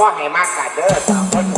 บ่ให้มากกัดเด้อสาวคน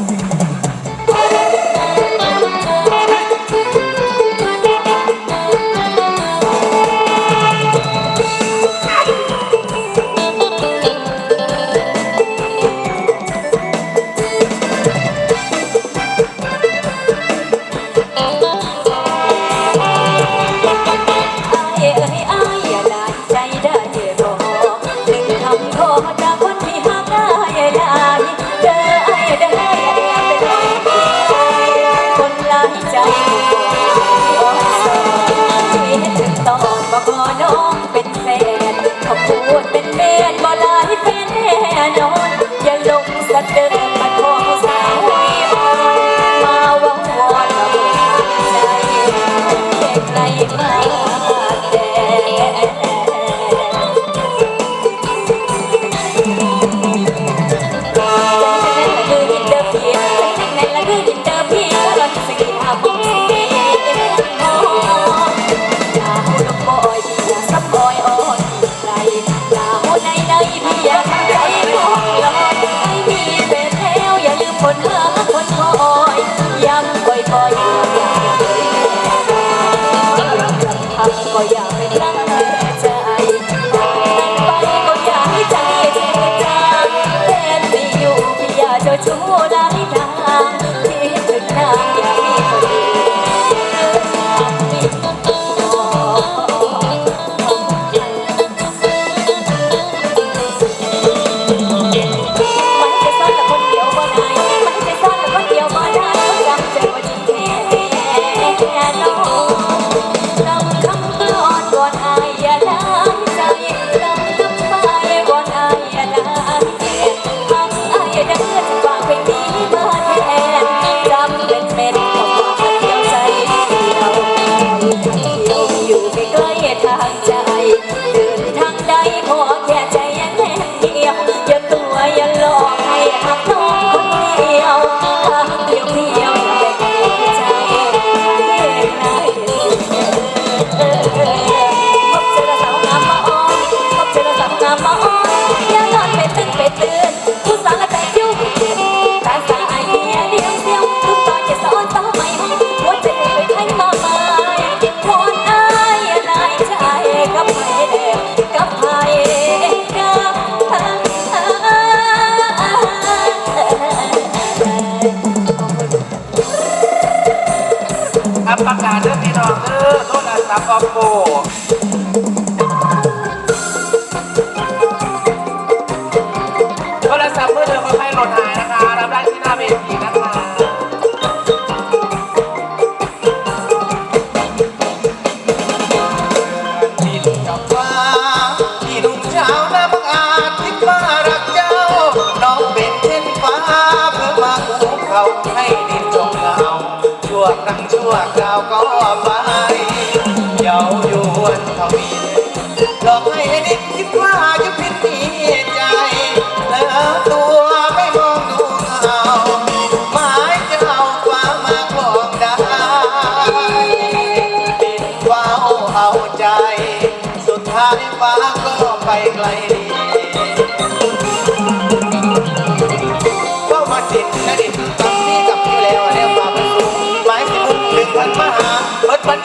Oh.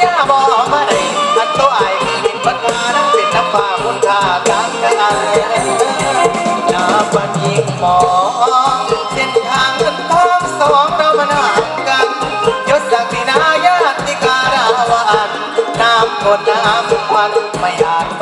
ยาบ่มาได้อันตัวไอ้เป็นปัญหานั้นเป็นน้ำป่าคนทาทางกัยน้ำปันยิงมองเส้นทางเงินทองสองเรามานางกันยศศักดินายาติการาวันน้ำหมดน้ำมวันไม่อาจไป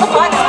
Fuck.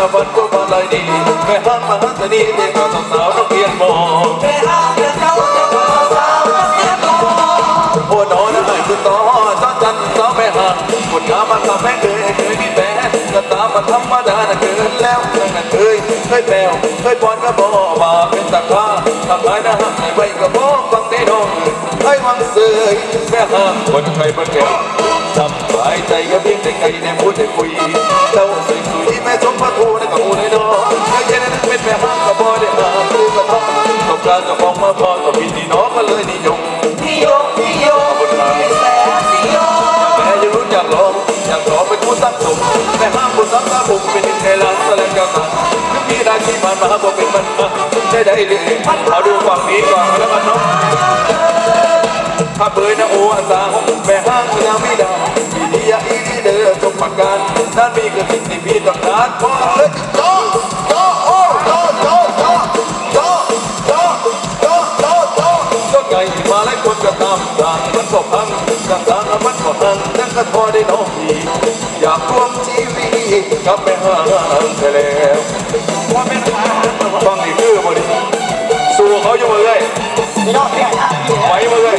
ลานเอาไปนำฟันก็มาลายดีแม่ห้างมาหันตะนีเด็กสาวสาวนักเรียนมองแม่ห้ามเดินเจ้าเจ้าบ่าวสาวนักเรียนมอโอ้นอนไอ้คือต่อจอนจันสาวแม่ห่างคนงามันทำแม่เคยเคยมีแฟนก็ตามันธรรมดาน่ะเกินแล้วนั่นเคยเคยแปลวเคยปอนก็บอกว่าเป็นตะคาทำลายนะฮะไว้ก็บอกฟังได้ดองให้วังเสยแม่ห่างคนใครประเก็บทำหายใจก็เพียงแต่ไกลในพูดได้ มาพอต่อพี่นี่น้องก็เลยนิยมนิยมนิยมแสนนิยมแม่ยังรู้อยากลองอยากขอเป็นผู้สร้างสมแม่ห้ามผู้สร้างตาผมเป็นหนึ่งในล้านแสลงเจ้าตาถึงมีราชีผ่านมาบอกเป็นมันมาได้ได้เลยเอาดูฝั่งนี้ก่อนแล้วกันเนาะถ้าเบยนะโอ้อาสาแม่ห้างก็ยังไม่ได้อีดียอีดีเด้อจงประการนั่นมีคือสิ่งที่พี่ต้องการพอเลยโจโก็พังต่างต่ามันก็หังนั่นก็พอได้น้องพี่อยากรวมชีวิตกับแม่ห้างเธอแล้วว่าเป็นทหารเหรอฟังนี่คือบ่ดิสู้เขาอยู่มาเลยน้อนี่ไหวมาเลย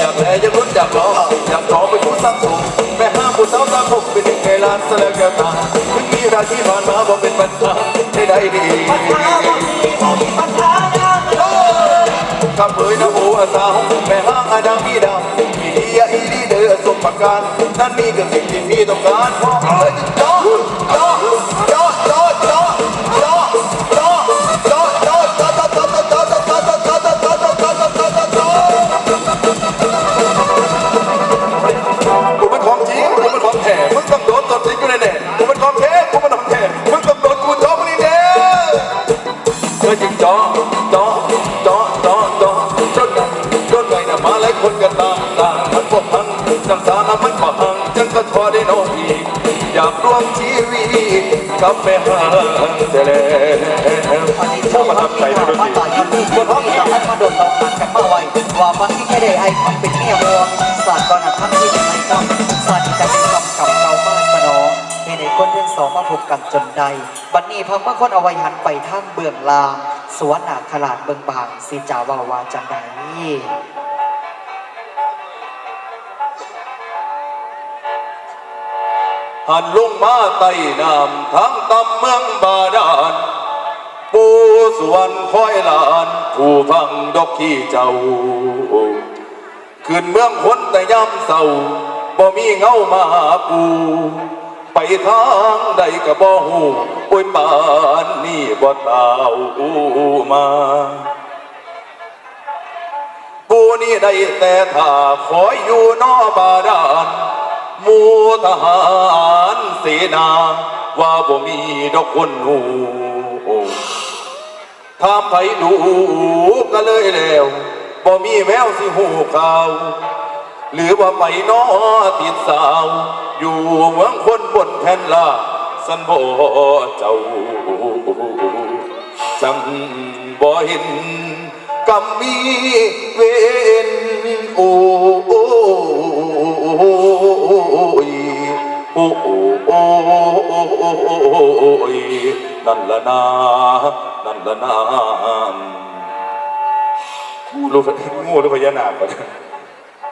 อยากแลอยากลุ้นอยากลออยากขอเป็นผู้สร้างสมแม่ห้ามผู้สาวสางผมเป็นหนึ่งในล้านสลงแก้วตาถึงมีราที่ผ่านมาบอกเป็นปัญหาได้ได้ อ่ยนะโอ้อาสาวแม่ห้างอาดังมีดาวอีดียอีดีเด้อสมประการ นั่นมีกับสิ่งที่พี่ต้องการพอเอ้ยโจโจโชีวิตกับแม่ห่างแต่แล้วอันนี้ชอบประทับใจนะดนตรีมาต่อยที่คนที่เราให้มาโดนเราผ่านกันมาไว้ว่าบางที่แค่ได้ไอ้ความเป็นเมียวัวศาสตร์ก่อนหน้าทั้งที่เป็นไอ้ต้องศาสตร์ที่จะเป็นคำกับเรามาสนองเหตุในคนเรื่องสองมาพบกันจนใดบัดนี้พังเมื่อคนเอาไว้หันไปทางเบื้องลางสวนหนาขลาดเบื้องบางสีจาวาวาจังใด หันลงมาไต่น้ำทั้งตำเมืองบาดาลปูสวรรค์คอยลานผู้ฟังดอกขี้เจ้า ขึ้นเมืองคนแต่ย่ำเศร้าบ่มีเงามาหาปูไปทางใดก็บ่หูโอ้ยปานนี่บ่ตาวมาปูนี่ได้แต่ถ้าคอยอยู่นอบาดาล มูทหารเสนา ว่าบ่มีดอกคนหูถามไผดูก็เลยแล้วบ่มีแววสิหูข่าว หรือว่าไปนอติดสาว อยู่เมืองคนบนแผ่นลาสันบ่เจ้าจังบ่เห็นกำมีเวนโอ้ โอ้โอ้โอ้ยนั่นละนานั่นละนางูรู้งูรู้พญานาคปะ